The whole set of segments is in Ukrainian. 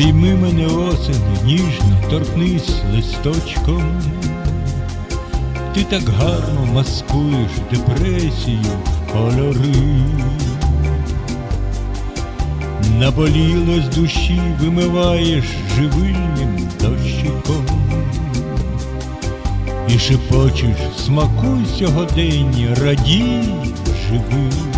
Обійми мене осени, ніжно торкнись листочком. Ти так гарно маскуєш депресію кольори. Наболіло з душі вимиваєш живильним дощиком. І шепочеш, смакуй сьогодення, радій, живи.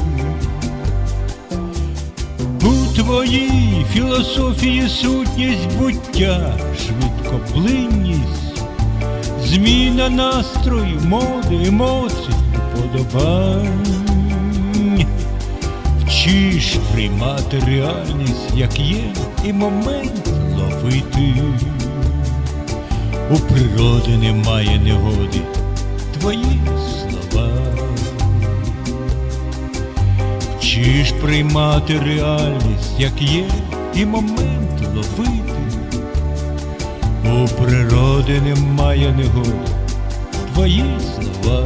У твоїй філософії сутність буття, швидкоплинність, зміна настрою, моди, емоцій, подобань. Вчиш приймати реальність, як є, і момент ловити. У природи немає негоди, твої Вчиш приймати реальність, як є, і момент ловити. У природи немає негоди, твої слова.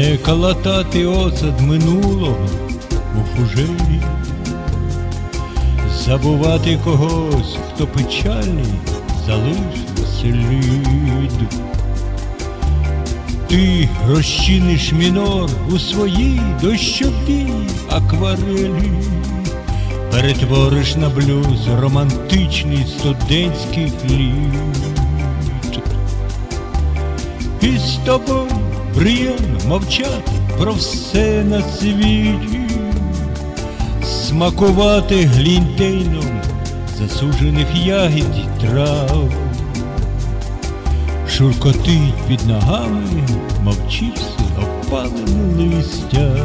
Не калатати осад минулого у фужері, забувати когось, хто печальний, залишив слід. Ти розчиниш мінор у своїй дощовій акварелі, перетвориш на блюз романтичний студентський хліб. І з тобою приємно мовчати про все на світі, смакувати глінтейном засуджених ягід і трав, шуркотить під ногами, мовчився опалене листя,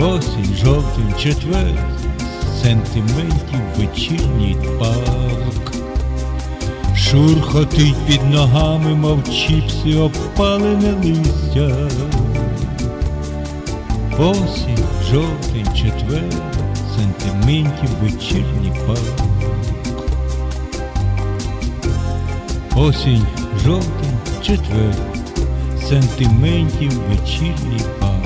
осінь, жовтень, четвер, сентиментів вечірній парк. Шурхотить під ногами, мов чіпси опалене листя. Осінь, жовтень, четвер, сентиментів вечірній парк. Осінь, жовтень, четвер, сентиментів вечірній парк.